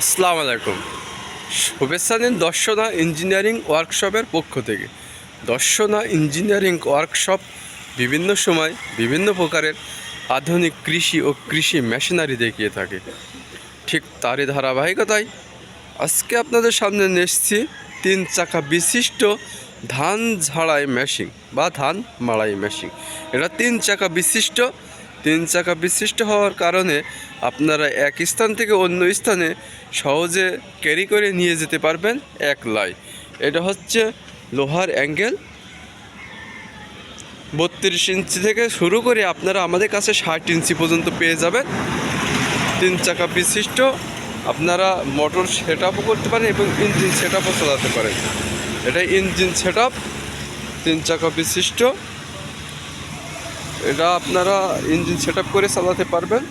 আসসালামু আলাইকুম। শুভেচ্ছা দিন দর্শনা ইঞ্জিনিয়ারিং ওয়ার্কশপের পক্ষ থেকে। দর্শনা ইঞ্জিনিয়ারিং ওয়ার্কশপ বিভিন্ন সময় বিভিন্ন প্রকারের আধুনিক কৃষি ও কৃষি মেশিনারি দেখিয়ে থাকে। ঠিক তারই ধারাবাহিকতায় আজকে আপনাদের সামনে এসেছি তিন চাকা বিশিষ্ট ধান ঝাড়াই মেশিন বা ধান মাড়াই মেশিন। এটা তিন চাকা বিশিষ্ট তিন চাকা বিশিষ্ট হওয়ার কারণে আপনারা এক স্থান থেকে অন্য স্থানে সহজে ক্যারি করে নিয়ে যেতে পারবেন এক লাই। এটা হচ্ছে লোহার অ্যাঙ্গেল। বত্রিশ ইঞ্চি থেকে শুরু করে আপনারা আমাদের কাছে ষাট ইঞ্চি পর্যন্ত পেয়ে যাবেন। তিন চাকা বিশিষ্ট, আপনারা মোটর সেট করতে পারেন এবং ইঞ্জিন সেট চালাতে পারেন। এটা ইঞ্জিন সেট তিন চাকা বিশিষ্ট। এটা আপনারা ইঞ্জিন সেট করে চালাতে পারবেন।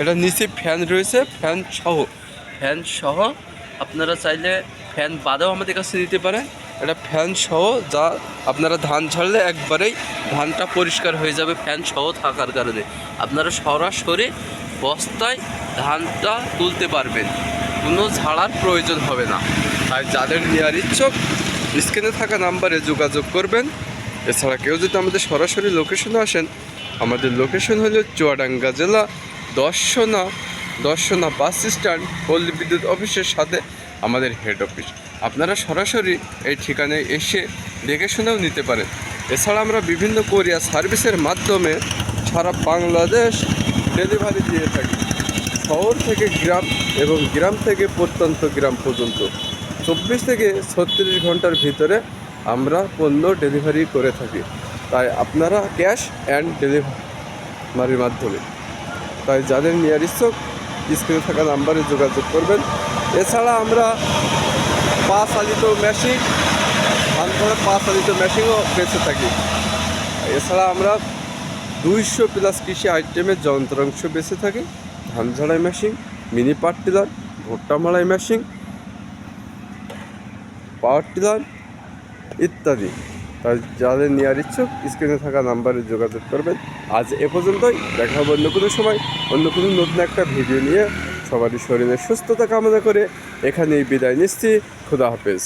এটা নিচে ফ্যান রয়েছে ফ্যান সহ। ফ্যান সহ আপনারা চাইলে ফ্যান বাদেও আমাদের কাছে দিতে পারেন। এটা ফ্যান সহ যা আপনারা ধান ছাড়লে একবারেই ধানটা পরিষ্কার হয়ে যাবে ফ্যান সহ থাকার কারণে। আপনারা সরাসরি বস্তায় ধানটা তুলতে পারবেন। কোনো ঝাড়ার প্রয়োজন হবে না। আর যাদের নেওয়ার ইচ্ছুক, স্ক্রিনে থাকা নাম্বারে যোগাযোগ করবেন। এছাড়া কেউ যদি আমাদের সরাসরি লোকেশনে আসেন, আমাদের লোকেশন হলো চুয়াডাঙ্গা জেলা, দর্শনা দর্শনা বাস স্ট্যান্ড পল্লী বিদ্যুৎ অফিসের সাথে আমাদের হেড অফিস আপনারা সরাসরি এই ঠিকানায় এসে দেখে শুনেও নিতে পারেন। এছাড়া আমরা বিভিন্ন কোরিয়া সার্ভিসের মাধ্যমে সারা বাংলাদেশ ডেলিভারি দিয়ে থাকি। শহর থেকে গ্রাম এবং গ্রাম থেকে প্রত্যন্ত গ্রাম পর্যন্ত। চব্বিশ থেকে ছত্রিশ ঘণ্টার ভিতরে আমরা পণ্য ডেলিভারি করে থাকি। তাই আপনারা ক্যাশ অ্যান্ড ডেলিভারির মাধ্যমে। তাই যাদের নেওয়ার ইচ্ছুক, স্ক্রিনে থাকা নাম্বারে যোগাযোগ করবেন। এছাড়া আমরা পা চালিত মেশিন ধরে পা চালিত মেশিনও বেঁচে থাকি। এছাড়া আমরা দুইশো প্লাস কৃষি আইটেমের যন্ত্রাংশ বেঁচে থাকি। ধান ঝাড়াই মেশিন মিনি পাওয়ার টিলার, ভুট্টা মাড়াই মেশিন পাওয়ার টিলার ইত্যাদি। তাই যাদের নেওয়ার ইচ্ছুক স্ক্রিনে থাকা নাম্বারে যোগাযোগ করবেন। আজ এ পর্যন্তই। দেখা হবে অন্য কোনো সময়। অন্য কোনো নতুন একটা ভিডিও নিয়ে। সবারই শরীরের সুস্থতা কামনা করে এখানেই বিদায় নিচ্ছি। খুদা হাফেজ।